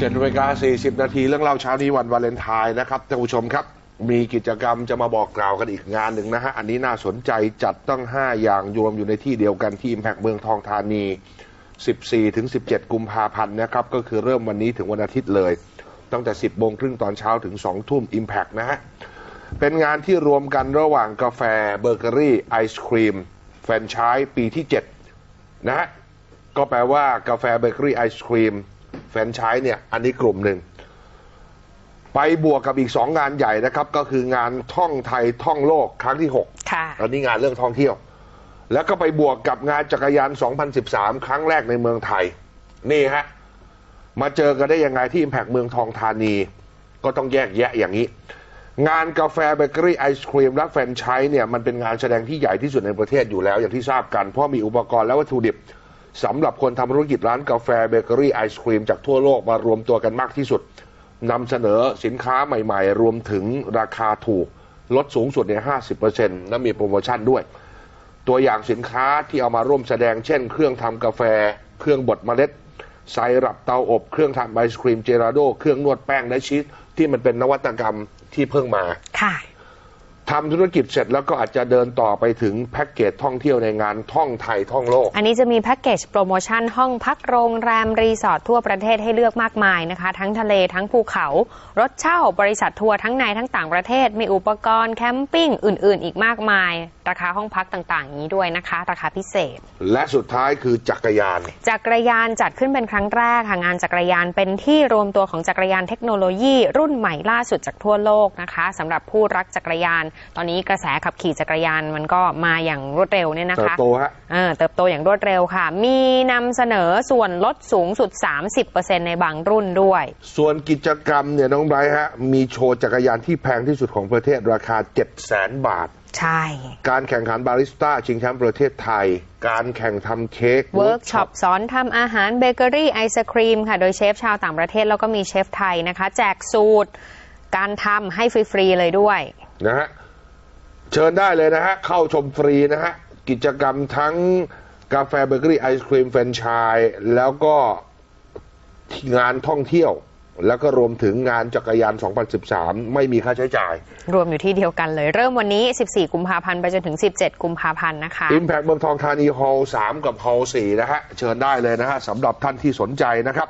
7นาฬิกา40นาทีเรื่องเล่าเช้านี้วันวาเลนไทน์นะครับท่านผู้ชมครับ มีกิจกรรมจะมาบอกกล่าวกันอีกงานหนึ่งนะฮะ อันนี้น่าสนใจจัดตั้ง 5 อย่างรวมอยู่ในที่เดียวกันที่ Impact เมืองทองธานี 14 ถึง 17 กุมภาพันธ์นะครับ ก็คือเริ่มวันนี้ถึงวันอาทิตย์เลย ตั้งแต่ 10โมงครึ่งตอนเช้าถึง 2 ทุ่ม Impact นะฮะ เป็นงานที่รวมกันระหว่างกาแฟเบเกอรี่ไอศครีมแฟรนไชส์ปีที่7นะฮะก็แปลว่ากาแฟเบเกอรี่ไอศครีม ฟรนไชส์เนี่ยอันนี้กลุ่มหนึ่ง ไปบวกกับอีกสองงานใหญ่นะครับ ก็คืองานท่องไทยท่องโลกครั้งที่6ค่ะอันนี้งานเรื่องท่องเที่ยว แล้วก็ไปบวกกับงานจักรยาน 2013 ครั้งแรกในเมืองไทย นี่ฮะมาเจอกันได้ยังไงที่ Impact เมืองทองธานี ก็ต้องแยกแยะอย่างนี้งานกาแฟเบเกอรี่ไอศครีมและแฟรนไชส์เนี่ยมันเป็นงานแสดงที่ใหญ่ที่สุดในประเทศอยู่แล้วอย่างที่ทราบกัน เพราะมีอุปกรณ์และวัตถุดิบ สำหรับคนทำธุรกิจร้านกาแฟเบเกอรี่ไอศครีมจากทั่วโลกมารวมตัวกันมากที่สุดนำเสนอสินค้าใหม่ๆ รวมถึงราคาถูก ลดสูงสุดใน50%และมีโปรโมชั่นด้วย ตัวอย่างสินค้าที่เอามาร่วมแสดงเช่น เครื่องทำกาแฟ เครื่องบดเมล็ดไซรัปเตาอบเครื่องทำไอศครีมเจลาโด เครื่องนวดแป้งและชีสที่มันเป็นนวัตกรรมที่เพิ่งมาค่ะ ทำธุรกิจเสร็จแล้วก็อาจจะเดินต่อไปถึงแพ็กเกจท่องเที่ยวในงานท่องไทยท่องโลก อันนี้จะมีแพ็กเกจโปรโมชั่นห้องพักโรงแรมรีสอร์ททั่วประเทศให้เลือกมากมายนะคะ ทั้งทะเลทั้งภูเขา รถเช่าบริษัททัวร์ทั้งในทั้งต่างประเทศ มีอุปกรณ์แคมปิ้งอื่น ๆ อีกมากมาย ราคาห้องพักต่างๆอย่างนี้ด้วยนะคะ ราคาพิเศษ และสุดท้ายคือจักรยาน จักรยานจัดขึ้นเป็นครั้งแรกค่ะงานจักรยานเป็นที่รวมตัวของจักรยานเทคโนโลยี รุ่นใหม่ล่าสุดจากทั่วโลกนะคะสำหรับผู้รักจักรยานตอนนี้กระแสขับขี่จักรยานมันก็มาอย่างรวดเร็วเนี่ยนะเติบคะโตฮะเออเติบโตอย่างรวดเร็วค่ะ มีนำเสนอส่วนลดสูงสุด 30%ในบางรุ่นด้วย ส่วนกิจกรรมเนี่ยน้องไบรท์ฮะมีโชว์จักรยานที่แพงที่สุดของประเทศราคา 7 0 0 0 0 0 บาทใช่ การแข่งขันบาริสต้าชิงแชมป์ประเทศไทย การแข่งทำเค้ก เวิร์กช็อปสอนทำอาหารเบเกอรี่ไอศครีมค่ะ โดยเชฟชาวต่างประเทศแล้วก็มีเชฟไทยนะคะ แจกสูตร การทำให้ฟรี ๆ เลยด้วย นะฮะ เชิญได้เลยนะฮะ เข้าชมฟรีนะฮะ กิจกรรมทั้งกาแฟเบเกอรี่ไอศครีมแฟรนไชส์แล้วก็งานท่องเที่ยว แล้วก็รวมถึงงานจักรยาน 2013 ไม่มีค่าใช้จ่าย รวมอยู่ที่เดียวกันเลย เริ่มวันนี้ 14 กุมภาพันธ์ไปจนถึง 17 กุมภาพันธ์นะคะ Impact เมืองทองธานีฮอลล์3กับฮอลล์4นะฮะ เชิญได้เลยนะฮะสำหรับท่านที่สนใจนะครับ